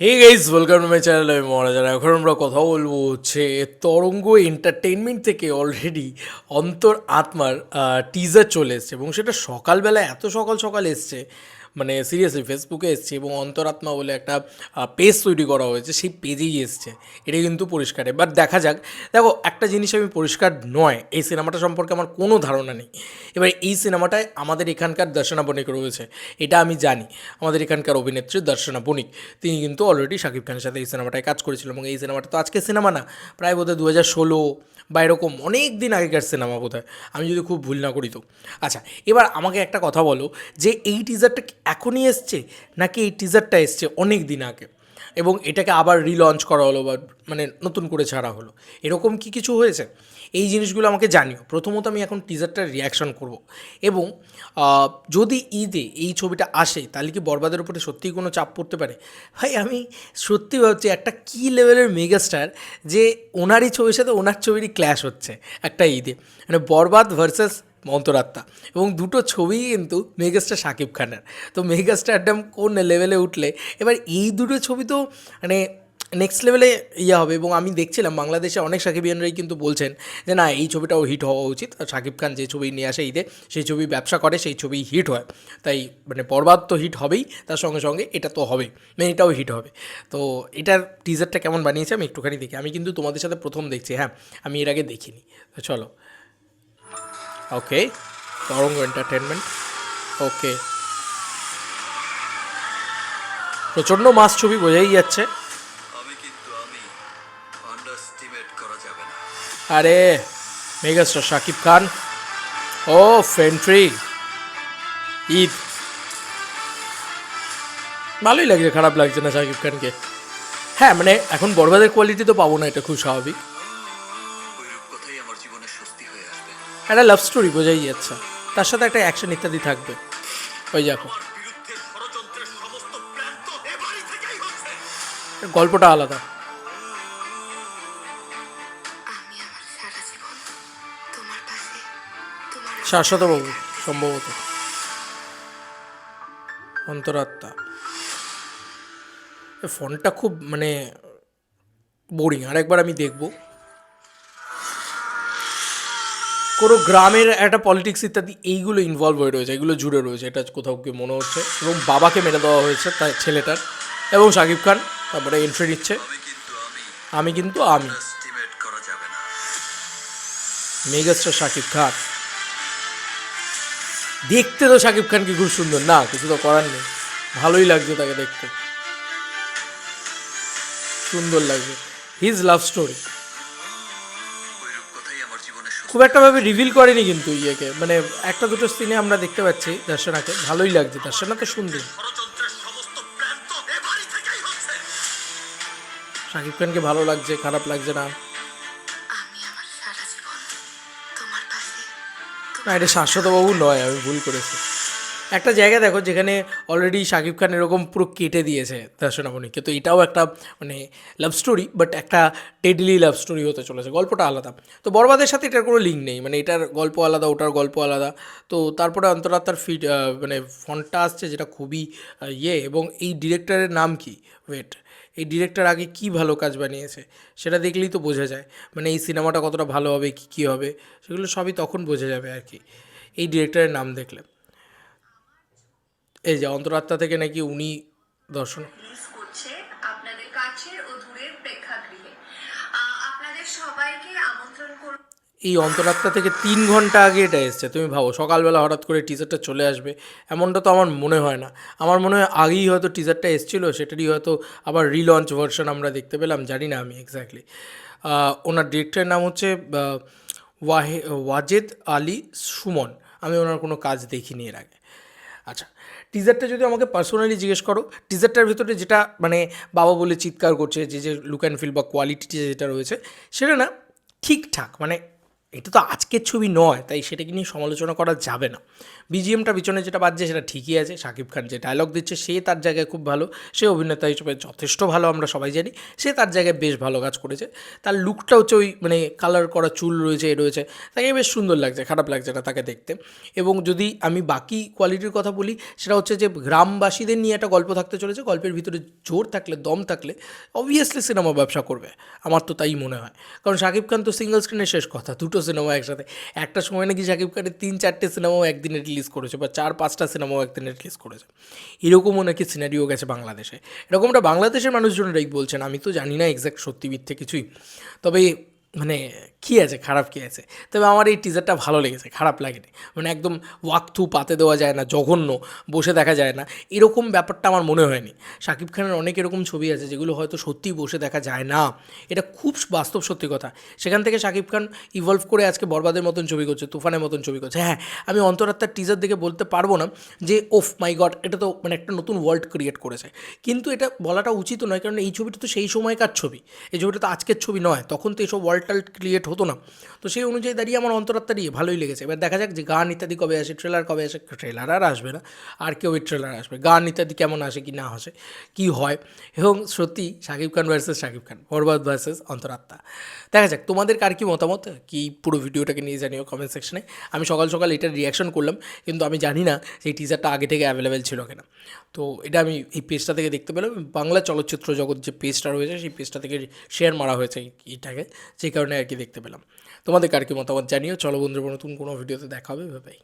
Hey guys welcome to my channel আমি মহারাজার এখন আমরা কথা বলব হচ্ছে তরঙ্গ এন্টারটেনমেন্ট থেকে অলরেডি অন্তর আত্মার টিজার চলে এসছে এবং সেটা সকালবেলা এত সকাল সকাল এসছে মানে সিরিয়াসলি ফেসবুকে এসছে এবং অন্তরাত্মা বলে একটা পেজ তৈরি করা হয়েছে, সেই পেজেই এসছে। এটা কিন্তু পরিষ্কার। এবার দেখা যাক। দেখো, একটা জিনিস আমি পরিষ্কার নয়, এই সিনেমাটা সম্পর্কে আমার কোনো ধারণা নেই। এবার এই সিনেমাটায় আমাদের এখানকার দর্শনা বণিক রয়েছে, এটা আমি জানি। আমাদের এখানকার অভিনেত্রী দর্শনা বণিক। তিনি কিন্তু অলরেডি শাকিব খানের সাথে এই সিনেমাটায় কাজ করেছিল এবং এই সিনেমাটা তো আজকে সিনেমা না, প্রায় বোধহয় দু হাজার ষোলো বা এরকম অনেক দিন আগেকার সিনেমা বোধহয়। আমি যদি খুব ভুল না করি তো। আচ্ছা এবার আমাকে একটা কথা বলো যে এই টিজারটা এখনই এসছে? নাকি এই টিজারটা এসছে অনেক দিন আগে? এবং এটাকে আবার রিলঞ্চ করা হলো বা মানে নতুন করে ছাড়া হলো? এরকম কি কিছু হয়েছে? এই জিনিসগুলো আমাকে জানিও। প্রথমত আমি এখন টিজারটার রিয়াকশন করব। এবং যদি ঈদে এই ছবিটা আসে, তাহলে কি বরবাদের উপরে সত্যিই কোনো চাপ পড়তে পারে? ভাই, আমি সত্যি ভাবছি, একটা কী লেভেলের মেগাস্টার যে ওনারই ছবির সাথে ওনার ছবিরই ক্ল্যাশ হচ্ছে একটা ঈদে। মানে বরবাদ ভার্সেস অন্তরাত্মা এবং দুটো ছবিই কিন্তু মেগাস্টার শাকিব খানের। তো মেগাস্টারডাম কোন লেভেলে উঠলে, এবার এই দুটো ছবি তো মানে নেক্সট লেভেলে ইয়ে হবে। এবং আমি দেখছিলাম বাংলাদেশে অনেক সাকিবিয়ানরাই কিন্তু বলছেন যে, না, এই ছবিটাও হিট হওয়া উচিত। শাকিব খান যে ছবি নিয়ে আসে ঈদে, সেই ছবি ব্যবসা করে, সেই ছবি হিট হয়। তাই মানে বরবাদ তো হিট হবেই, তার সঙ্গে সঙ্গে এটা তো হবেই। মানে এটাও হিট হবে। তো এটার টিজারটা কেমন বানিয়েছে, আমি একটুখানি দেখি। আমি কিন্তু তোমাদের সাথে প্রথম দেখছি। হ্যাঁ আমি এর আগে দেখিনি। তো চলো। ওকে তরঙ্গ এন্টারটেনমেন্ট ওকে প্রচণ্ড মাস ছবি বোঝাই যাচ্ছে। আরে মেগাস্টার শাকিব খান। ও ফেন্ট্রি ঈদ। ভালোই লাগছে খারাপ লাগছে না শাকিব খানকে। হ্যাঁ মানে এখন বরবাদের কোয়ালিটি তো পাবো না এটা খুব স্বাভাবিক। একটা লাভ স্টোরি বোঝাই যাচ্ছে। তার সাথে একটা অ্যাকশন ইত্যাদি থাকবে। ওই দেখো। গল্পটা আলাদা। পাশে শাশ্বতবাবু সম্ভবত। অন্তরাত্মা। ফোনটা খুব মানে বোরিং আর একবার আমি দেখব। কোনো গ্রামের একটা পলিটিক্স ইত্যাদি এইগুলো ইনভলভ হয়ে রয়েছে এগুলো জুড়ে রয়েছে। এটা কোথাও গিয়ে মনে হচ্ছে। এবং বাবাকে মেরে দেওয়া হয়েছে তার ছেলেটার এবং শাকিব খান, তারপরে এন্ট্রি নিচ্ছে। আমি কিন্তু আমি। মেগাস্টার শাকিব খান। দেখতে তো শাকিব খানকে খুব সুন্দর। না, কিছু তো করার নেই। ভালোই লাগছে তাকে দেখতে। সুন্দর লাগছে। হিজ লাভ স্টোরি খুব একটা ভাবে রিভিল করেনি কিন্তু ইয়েকে। মানে একটা দুটো সিনে আমরা দেখতে পাচ্ছি দর্শনাকে। ভালোই লাগছে। দর্শনা তো সুন্দর শাকিব খানকে ভালো লাগছে, খারাপ লাগছে না? না, এটা শাশ্বতবাবু নয়, আমি ভুল করেছি। একটা জায়গা দেখো যেখানে অলরেডি শাকিব খান এরকম পুরো কেটে দিয়েছে দর্শনামণিকে তো এটাও একটা মানে লাভ স্টোরি বাট একটা টেডলি লাভ স্টোরি হতে চলেছে। গল্পটা আলাদা। তো বরবাদের সাথে এটার কোনো লিঙ্ক নেই। মানে এটার গল্প আলাদা, ওটার গল্প আলাদা। তো তারপরে অন্তরাত্মার ফিট মানে ফন্টটা আসছে যেটা খুবই ইয়ে। এবং এই ডিরেক্টরের নাম কি? ওয়েট এই ডিরেক্টর আগে কি ভালো কাজ বানিয়েছে? সেটা দেখলেই তো বোঝা যায়। মানে এই সিনেমাটা কতটা ভালো হবে, কী কী হবে? সেগুলো সবই তখন বোঝা যাবে আর কি। এই ডিরেক্টরের নাম দেখলে। এই যে অন্তরাত্মা থেকে নাকি উনি দর্শন করছে আপনাদের কাছের ও দূরের প্রেক্ষাগৃহে। আপনাদের সবাইকে আমন্ত্রণ করব। এই অন্তরাত্মা থেকে তিন ঘণ্টা আগে এটা এসছে তুমি ভাবো সকালবেলা হঠাৎ করে টিজারটা চলে আসবে এমনটা তো আমার মনে হয় না। আমার মনে হয় আগেই হয়তো টিজারটা এসেছিল সেটারই হয়তো আবার রিলঞ্চ ভার্সন আমরা দেখতে পেলাম জানি না আমি এক্স্যাক্টলি ওনার ডিরেক্টরের নাম হচ্ছে ওয়াহে ওয়াজেদ আলী সুমন। আমি ওনার কোনো কাজ দেখিনি এর আগে। আচ্ছা টিজারটা যদি আমাকে পার্সোনালি জিজ্ঞেস করো টিজারটার ভিতরে যেটা মানে বাবা বলে চিৎকার করছে, যে যে লুক অ্যান্ড ফিল বা কোয়ালিটি যেটা রয়েছে, সেটা না ঠিকঠাক মানে এটা তো আজকের ছবি নয়, তাই সেটাকে নিয়ে সমালোচনা করা যাবে না। বিজিএমটা পিছনে যেটা বাজছে সেটা ঠিকই আছে, শাকিব খান যে ডায়লগ দিচ্ছে সে তার জায়গায় খুব ভালো, সে অভিনেতা হিসেবে যথেষ্ট ভালো আমরা সবাই জানি, সে তার জায়গায় বেশ ভালো কাজ করেছে। তার লুকটা হচ্ছে ওই মানে কালার করা চুল রয়েছে, এ রয়েছে, তাকে বেশ সুন্দর লাগছে, খারাপ লাগছে না তাকে দেখতে। এবং যদি আমি বাকি কোয়ালিটির কথা বলি, সেটা হচ্ছে যে গ্রামবাসীদের নিয়ে একটা গল্প থাকতে চলেছে, গল্পের ভিতরে জোর থাকলে, দম থাকলে অবভিয়াসলি সিনেমা ব্যবসা করবে, আমার তো তাই মনে হয়। কারণ শাকিব খান তো সিঙ্গল স্ক্রিনের শেষ কথা, দুটো সিনেমা একসাথে। একটা সময় নাকি শাকিব খানের তিন, চারটে সিনেমাও একদিনে রিলিজ করেছে বা চার, পাঁচটা সিনেমাও একদিনে রিলিজ করেছে। এরকমও নাকি সিনারিও গেছে বাংলাদেশে। এরকমটা বাংলাদেশের মানুষজনেরাই বলছেন, আমি তো জানি না এক্স্যাক্ট সত্যি মিথ্যে কিছুই। তবে মানে কী আছে? খারাপ কী আছে? তবে আমার এই টিজারটা ভালো লেগেছে, খারাপ লাগেনি। মানে একদম ওয়াকথু পাতে দেওয়া যায় না, জঘন্য, বসে দেখা যায় না। এরকম ব্যাপারটা আমার মনে হয়নি। শাকিব খানের অনেক এরকম ছবি আছে যেগুলো হয়তো সত্যিই বসে দেখা যায় না। এটা খুব বাস্তব সত্যি কথা। সেখান থেকে শাকিব খান ইভলভ করে আজকে বরবাদের মতন ছবি করছে, তুফানের মতন ছবি করছে। হ্যাঁ আমি অন্তরাত্মার টিজার দেখে বলতে পারব না যে, ওফ মাই গড এটা তো মানে একটা নতুন ওয়ার্ল্ড ক্রিয়েট করেছে। কিন্তু এটা বলাটা উচিত নয়, কারণ এই ছবিটা তো সেই সময়কার ছবি। এই ছবিটা তো আজকের ছবি নয়। তখন তো এইসব ওয়ার্ল্ড টাল্ড ক্রিয়েট হতো না। তো সেই অনুযায়ী দাঁড়িয়ে আমার অন্তরাত্মা দিয়ে ভালোই লেগেছে। এবার দেখা যাক যে গান ইত্যাদি কবে আসে ট্রেলার কবে আসে ট্রেলার আর আসবে না। আর কেউ ট্রেলার আসবে। গান ইত্যাদি কেমন আসে কি না আসে, কি হয়। এবং সত্যি শাকিব খান ভার্সেস শাকিব খান, বরবাদ ভার্সেস অন্তরাত্মা। দেখা যাক, তোমাদের কার কি মতামত? কি পুরো ভিডিওটাকে নিয়ে জানিও কমেন্ট সেকশনে আমি সকাল সকাল এটার রিয়াকশন করলাম, কিন্তু আমি জানি না যে এই টিজারটা আগে থেকে অ্যাভেলেবেল ছিল কিনা। তো এটা আমি এই পেজটা থেকে দেখতে পেলাম। বাংলা চলচ্চিত্র জগৎ যে পেজটা রয়েছে, সেই পেজটা থেকে শেয়ার মারা হয়েছে এইটাকে যে কারণে আর কি দেখতে পেলাম। তোমাদের কার কি মতামত জানিও? চলো বন্ধুরা নতুন কোনো ভিডিওতে দেখা হবে ভাই